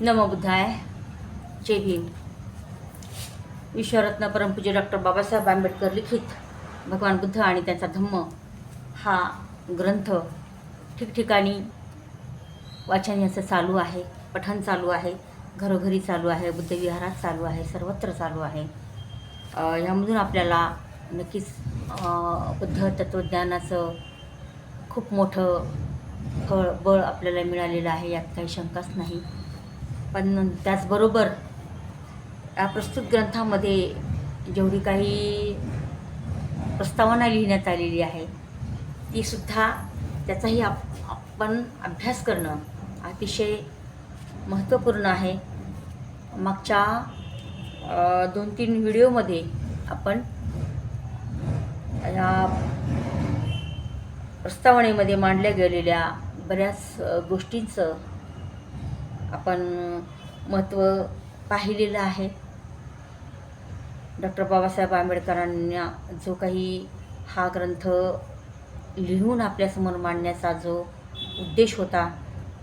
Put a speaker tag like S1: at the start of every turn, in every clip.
S1: नमबुद्धाय जय भीम. विश्वरत्न परमपूज्य डॉक्टर बाबासाहेब आंबेडकर लिखित भगवान बुद्ध आणि त्यांचा धम्म हा ग्रंथ ठिकठिकाणी वाचन याचं चालू आहे पठण चालू आहे घरोघरी चालू आहे बुद्धविहारात चालू आहे सर्वत्र चालू आहे. ह्यामधून यामधून आपल्याला नक्कीच बुद्ध तत्त्वज्ञानाचं खूप मोठं फळ बळ आपल्याला मिळालेलं आहे यात काही शंकाच नाही. पण त्याचबरोबर या प्रस्तुत ग्रंथामध्ये जेवढी काही प्रस्तावना लिहिण्यात आलेली आहे तीसुद्धा त्याचाही आप आपण अभ्यास करणं अतिशय महत्त्वपूर्ण आहे. मागच्या दोन तीन व्हिडिओमध्ये आपण या प्रस्तावनेमध्ये मांडल्या गेलेल्या बऱ्याच गोष्टींचं आपण महत्त्व पाहिलेलं आहे. डॉक्टर बाबासाहेब आंबेडकरांना जो काही हा ग्रंथ लिहून आपल्यासमोर मांडण्याचा जो उद्देश होता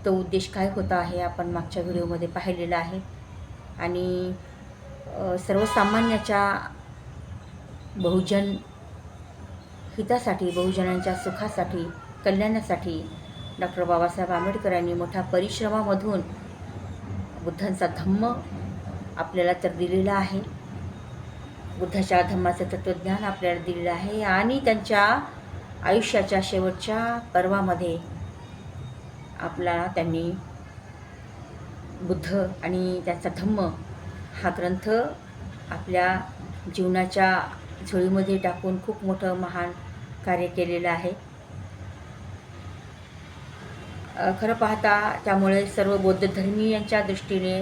S1: तो उद्देश काय होता हे आपण मागच्या व्हिडिओमध्ये पाहिलेला आहे. आणि सर्वसामान्याच्या बहुजन हितासाठी बहुजनांच्या सुखासाठी कल्याणासाठी डॉक्टर बाबासाहेब आंबेडकरांनी मोठ्या परिश्रमामधून बुद्धांचा धम्म आपल्याला तर दिलेला आहे. बुद्धाच्या धम्माचं तत्त्वज्ञान आपल्याला दिलेलं आहे आणि त्यांच्या आयुष्याच्या शेवटच्या पर्वामध्ये आपला त्यांनी बुद्ध आणि त्याचा धम्म हा ग्रंथ आपल्या जीवनाच्या झोळीमध्ये टाकून खूप मोठं महान कार्य केलेलं आहे. खरं पाहता त्यामुळे सर्व बौद्ध धर्मीयांच्या दृष्टीने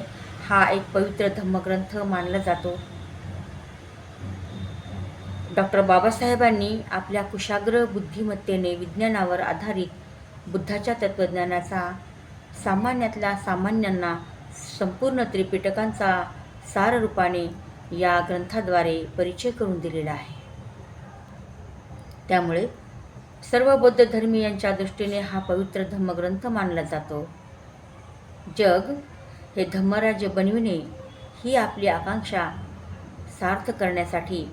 S1: हा एक पवित्र धम्मग्रंथ मानला जातो. डॉक्टर बाबासाहेबांनी आपल्या कुशाग्र बुद्धिमत्तेने विज्ञानावर आधारित बुद्धाच्या तत्त्वज्ञानाचा सामान्यातल्या सामान्यांना संपूर्ण त्रिपिटकांचा सार रूपाने या ग्रंथाद्वारे परिचय करून दिलेला आहे. त्यामुळे सर्व बौद्ध धर्मीयांच्या दृष्टीने हा पवित्र धम्मग्रंथ मानला जातो. जग हे धम्मराज्य बनविणे ही आपली आकांक्षा सार्थ करण्यासाठी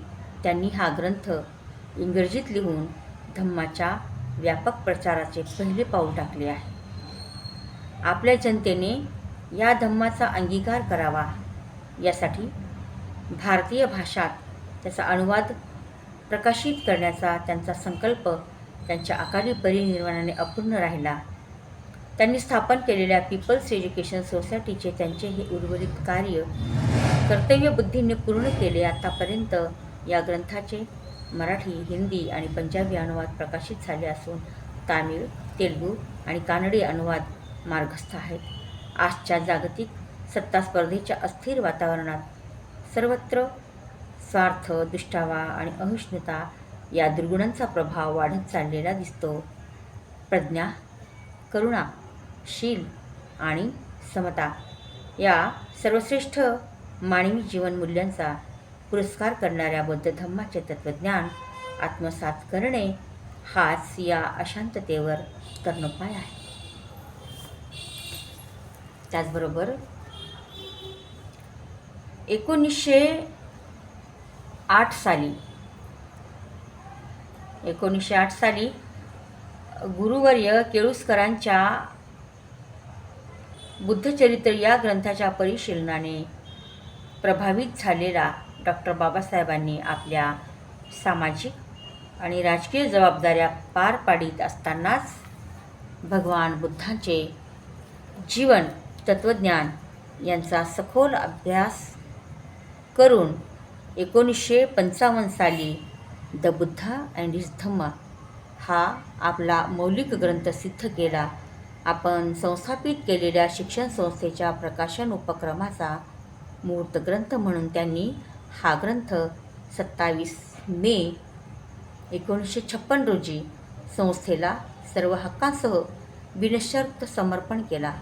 S1: त्यांनी हा ग्रंथ इंग्रजीत लिहून धम्माच्या व्यापक प्रचाराचे पहिले पाऊल टाकले आहे. आपल्या जनतेने या धम्माचा अंगीकार करावा यासाठी भारतीय भाषात त्याचा अनुवाद प्रकाशित करण्याचा त्यांचा संकल्प त्यांच्या अकाली परिनिर्वाणाने अपूर्ण राहिला. त्यांनी स्थापन केलेल्या पीपल्स एज्युकेशन सोसायटीचे त्यांचे हे उर्वरित कार्य कर्तव्यबुद्धीने पूर्ण केले आतापर्यंत या ग्रंथाचे मराठी हिंदी आणि पंजाबी अनुवाद प्रकाशित झाले असून तामिळ तेलुगू आणि कानडी अनुवाद मार्गस्थ आहेत. आजच्या जागतिक सत्ता स्पर्धेच्या अस्थिर वातावरणात सर्वत्र स्वार्थ दुष्टावा आणि अहिष्णुता या दुर्गुणांचा प्रभाव वाढत चाललेला दिसतो. प्रज्ञा करुणा शील आणि समता या सर्वश्रेष्ठ मानवी जीवनमूल्यांचा पुरस्कार करणाऱ्या बौद्ध धम्माचे तत्त्वज्ञान आत्मसात करणे हाच या अशांततेवर कर्णोपाय आहे. त्याचबरोबर एकोणीसशे आठ साली एकोणीसशे आठ साली गुरुवर्य केळुसकरांच्या बुद्धचरित्र या ग्रंथाच्या परिशीलनाने प्रभावित झालेला डॉक्टर बाबासाहेबांनी आपल्या सामाजिक आणि राजकीय जबाबदाऱ्या पार पाडित असतानाच भगवान बुद्धांचे जीवन तत्त्वज्ञान यांचा सखोल अभ्यास करून एकोणीसशे पंचावन्न साली the Buddha and his Dhamma हा आपला मौलिक ग्रंथ सिद्ध केला. आपण संस्थापित केलेल्या शिक्षण संस्थेच्या प्रकाशन उपक्रमाचा मूर्त ग्रंथ म्हणून त्यांनी हा ग्रंथ सत्तावीस मे एकोणीसशे छप्पन रोजी संस्थेला सर्व हक्कांसह बिनशर्त समर्पण केला.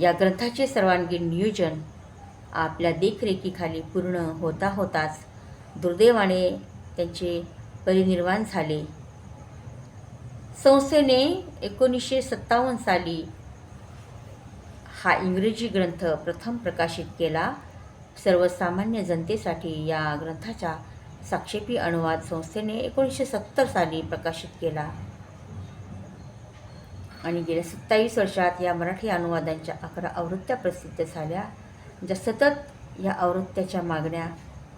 S1: या ग्रंथाचे सर्वांगीण नियोजन आपल्या देखरेखीखाली पूर्ण होता होताच दुर्दैवाने त्यांचे परिनिर्वाण झाले. संस्थेने एकोणीसशे सत्तावन्न साली हा इंग्रजी ग्रंथ प्रथम प्रकाशित केला. सर्वसामान्य जनतेसाठी या ग्रंथाचा साक्षेपी अनुवाद संस्थेने एकोणीसशे सत्तर साली प्रकाशित केला. आणि गेल्या सत्तावीस वर्षात या मराठी अनुवादांच्या अकरा आवृत्त्या प्रसिद्ध झाल्या ज्या सतत या आवृत्त्याच्या मागण्या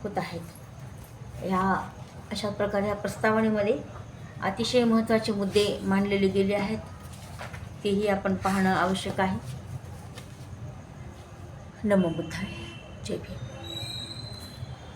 S1: होत आहेत. ह्या अशा प्रकारे या प्रस्तावनेमध्ये अतिशय महत्त्वाचे मुद्दे मांडलेले गेले आहेत. तेही आपण पाहणं आवश्यक आहे. नमो बुद्धाय. जय भीम.